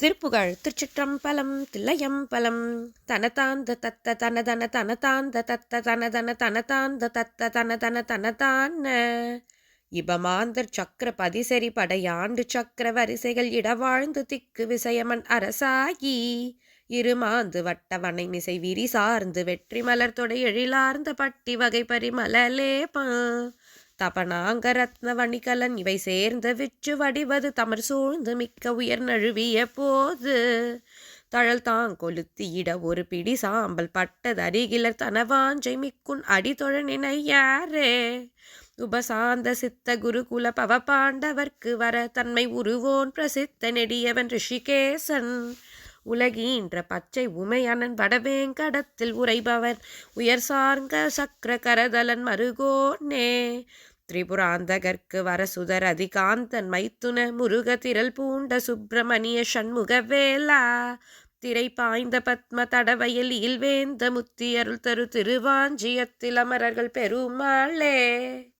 திருப்புகழ் திருச்சிற்றம்பலம் தில்லையம்பலம். தனதாந்த தத்த தனதன தனதாந்த தத்த தனதன தனதாந்த தத்த தனதன தனதான இபமாந்தர் சக்கர பதிசரி படையாண்டு சக்கர வரிசைகள் இடவாழ்ந்து திக்கு விசயமன் அரசாகி இருமாந்து வட்டவனை மிசை விரி சார்ந்து வெற்றி மலர் தொடை எழிலார்ந்த பட்டி வகை பரிமலலேபா தபனாங்க ரத்ன வணிகலன் இவை சேர்ந்த விற்று வடிவது தமர் சூழ்ந்து மிக்க உயர் நழுவிய போது. தழல் தாங் கொளுத்தியிட ஒரு பிடி சாம்பல் பட்டது அருகிலர் தனவாஞ்சை மிக்குன் அடிதொழ யாரே? உபசாந்த சித்த குருகுல பவ பாண்டவர்க்கு வர தன்மை உருவோன் பிரசித்த நெடியவன் ரிஷிகேசன். உலகீன்ற பச்சை உமையனன் வடவேங்கடத்தில் உரைபவன் உயர் சார்ந்த சக்கர கரதலன் மருகோனே. திரிபுராந்தகர்க்கு வரசுதர் அதிகாந்தன் மைத்துன முருக திரள் பூண்ட சுப்பிரமணிய சண்முக வேலா. திரை பாய்ந்த பத்ம தடவையில் வேந்த முத்தியருள் தரு திருவாஞ்சியத்தில் அமரர்கள் பெருமாளே.